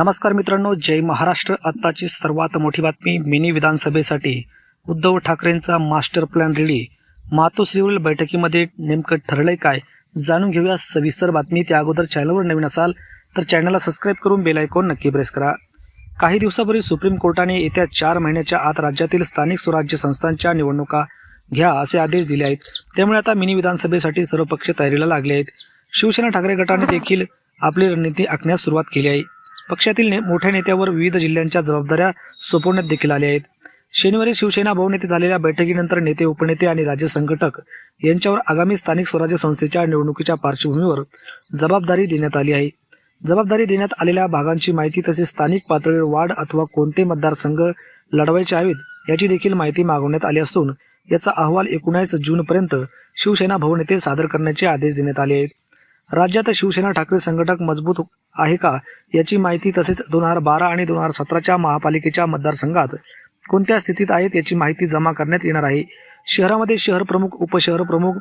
नमस्कार मित्रांनो जय महाराष्ट्र. आत्ताची सर्वात मोठी बातमी मिनी विधानसभेसाठी. उद्धव ठाकरेंचा मास्टर प्लॅन रेडी. मातोश्रीवरील बैठकीमध्ये नेमकं ठरलंय काय? जाणून घेऊया सविस्तर बातमी. त्या अगोदर चॅनलवर नवीन असाल तर चॅनलला सबस्क्राईब करून बेल आयकॉन नक्की प्रेस करा. काही दिवसापूर्वी सुप्रीम कोर्टाने येत्या चार महिन्याच्या आत राज्यातील स्थानिक स्वराज्य संस्थांच्या निवडणुका घ्या असे आदेश दिले आहेत. त्यामुळे आता मिनी विधानसभेसाठी सर्व पक्ष तयारीला लागले आहेत. शिवसेना ठाकरे गटाने देखील आपली रणनीती आखण्यास सुरुवात केली आहे. पक्षातील ने- मोठ्या नेत्यावर विविध जिल्ह्यांच्या जबाबदाऱ्या सोपवण्यात देखील आल्या आहेत. शनिवारी शिवसेना भवन येथे झालेल्या बैठकीनंतर नेते उपनेते आणि राज्य संघटक यांच्यावर आगामी स्थानिक स्वराज्य संस्थेच्या निवडणुकीच्या पार्श्वभूमीवर जबाबदारी देण्यात आली आहे. जबाबदारी देण्यात आलेल्या भागांची माहिती तसेच स्थानिक पातळीवर वाढ अथवा कोणते मतदारसंघ लढवायचे हवेत याची देखील माहिती मागवण्यात आली असून याचा अहवाल एकोणास जूनपर्यंत शिवसेना भवन येथे सादर करण्याचे आदेश देण्यात आले आहेत. राज्यात शिवसेना ठाकरे संघटक मजबूत आहे का याची माहिती तसेच दोन हजार बारा आणि दोन हजार सतराच्या महापालिकेच्या मतदारसंघात कोणत्या स्थितीत आहेत याची माहिती जमा करण्यात येणार आहे. शहरामध्ये शहर प्रमुख उपशहर प्रमुख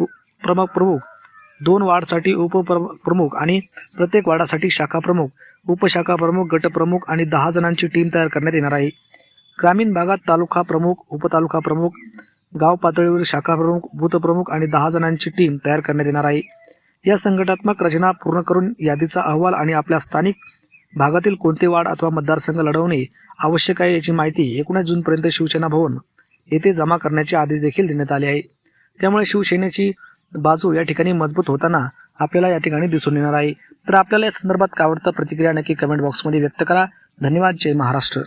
उ- प्रमुख प्रमुख दोन वार्डसाठी उपप्रमुख आणि प्रत्येक वार्डासाठी शाखा प्रमुख उपशाखा प्रमुख गटप्रमुख आणि दहा जणांची टीम तयार करण्यात येणार आहे. ग्रामीण भागात तालुका प्रमुख उपतालुका प्रमुख गाव पातळीवर शाखा प्रमुख बूथ प्रमुख आणि दहा जणांची टीम तयार करण्यात येणार आहे. या संघटनात्मक रचना पूर्ण करून यादीचा अहवाल आणि आपल्या स्थानिक भागातील कोणते वार्ड अथवा मतदारसंघ लढवणे आवश्यक आहे याची माहिती एकोणीस जूनपर्यंत शिवसेना भवन येथे जमा करण्याचे आदेश देखील देण्यात आले आहे. त्यामुळे शिवसेनेची बाजू या ठिकाणी मजबूत होताना आपल्याला या ठिकाणी दिसून येणार आहे. तर आपल्याला या संदर्भात काय आवडतं प्रतिक्रिया नक्की कमेंट बॉक्समध्ये व्यक्त करा. धन्यवाद. जय महाराष्ट्र.